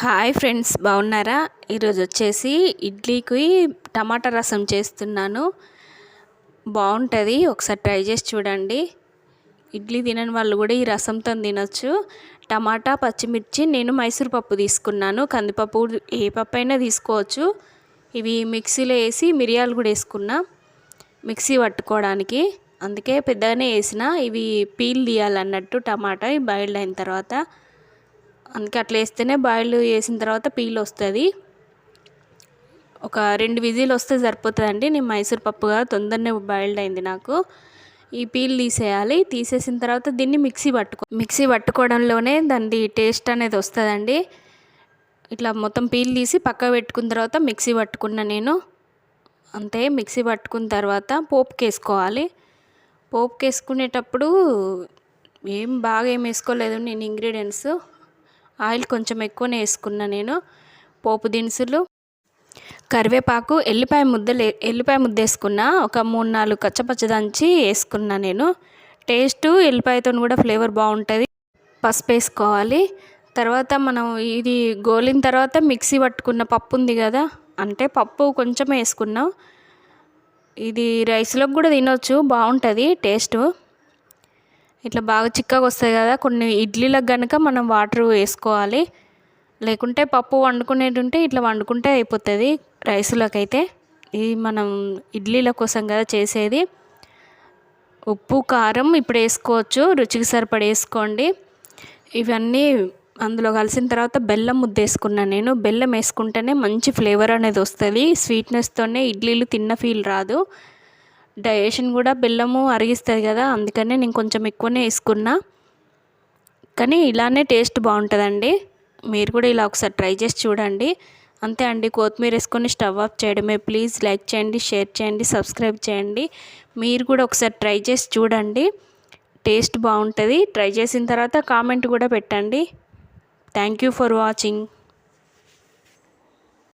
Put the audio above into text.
Hi friends బాగున్నారా? ఈరోజు వచ్చేసి ఇడ్లీకి టమాటా రసం చేస్తున్నాను. బాగుంటుంది ఒకసారి ట్రై చేసి చూడండి. ఇడ్లీ తినని వాళ్ళు కూడా ఈ రసంతో తినొచ్చు. టమాటా పచ్చిమిర్చి నేను మైసూర్ పప్పు తీసుకున్నాను. కందిపప్పు ఏ పప్పు అయినా తీసుకోవచ్చు. ఇవి మిక్సీలో వేసి మిరియాలు కూడా వేసుకున్నా. మిక్సీ పట్టుకోవడానికి. అందుకే పెద్దగానే వేసిన. ఇవి పీల్ తీయాలన్నట్టు టమాటా బాయిల్డ్ అయిన తర్వాత. అందుకే అట్లా వేస్తేనే బాయిల్ వేసిన తర్వాత పీల్ వస్తుంది. ఒక రెండు విజిల్ వస్తే సరిపోతుందండి. నేను మైసూర్ పప్పుగా తొందరనే బాయిల్డ్ అయింది నాకు. ఈ పీల్ తీసేయాలి. తీసేసిన తర్వాత దీన్ని మిక్సీ పట్టుకో మిక్సీ పట్టుకోవడంలోనే దాని టేస్ట్ అనేది వస్తుందండి. ఇట్లా మొత్తం పీల్ తీసి పక్క పెట్టుకున్న తర్వాత మిక్సీ పట్టుకున్న నేను. అంతే మిక్సీ పట్టుకున్న తర్వాత పోపుకి వేసుకోవాలి పోపుకి వేసుకునేటప్పుడు ఏం బాగా ఏం వేసుకోలేదు నేను ఇంగ్రీడియంట్స్. ఆయిల్ కొంచెం ఎక్కువనే వేసుకున్నా నేను. పోపు దినుసులు కరివేపాకు ఎల్లిపాయ ముద్దలు ఎల్లిపాయ ముద్ద వేసుకున్న ఒక మూడు నాలుగు కచ్చపచ్చ దంచి వేసుకున్నా నేను. టేస్ట్ ఎల్లిపాయతో కూడా ఫ్లేవర్ బాగుంటుంది. పసుపు వేసుకోవాలి. తర్వాత మనం ఇది గోలిన తర్వాత మిక్సీ పట్టుకున్న పప్పు ఉంది కదా అంటే పప్పు కొంచెం వేసుకున్నాం. ఇది రైస్లోకి కూడా తినొచ్చు బాగుంటుంది టేస్ట్. ఇట్లా బాగా చిక్కగా వస్తాయి కదా కొన్ని ఇడ్లీలకు కనుక మనం వాటర్ వేసుకోవాలి. లేకుంటే పప్పు వండుకునేది ఉంటే ఇట్లా వండుకుంటే అయిపోతుంది రైసులకైతే. ఇది మనం ఇడ్లీల కోసం కదా చేసేది. ఉప్పు కారం ఇప్పుడు వేసుకోవచ్చు రుచికి సరిపడి వేసుకోండి. ఇవన్నీ అందులో కలిసిన తర్వాత బెల్లం ముద్ద వేసుకున్నాను నేను. బెల్లం వేసుకుంటేనే మంచి ఫ్లేవర్ అనేది వస్తుంది. స్వీట్నెస్తోనే ఇడ్లీలు తిన్న ఫీల్ రాదు. డైజెషన్ కూడా బెల్లము అరిగిస్తుంది కదా అందుకనే నేను కొంచెం ఎక్కువనే వేసుకున్నా. కానీ ఇలానే టేస్ట్ బాగుంటుందండి. మీరు కూడా ఇలా ఒకసారి ట్రై చేసి చూడండి. అంతే అండి కొత్తిమీర వేసుకొని స్టవ్ ఆఫ్ చేయడమే. ప్లీజ్ లైక్ చేయండి షేర్ చేయండి సబ్స్క్రైబ్ చేయండి. మీరు కూడా ఒకసారి ట్రై చేసి చూడండి. టేస్ట్ బాగుంటుంది. ట్రై చేసిన తర్వాత కామెంట్ కూడా పెట్టండి. Thank you for watching.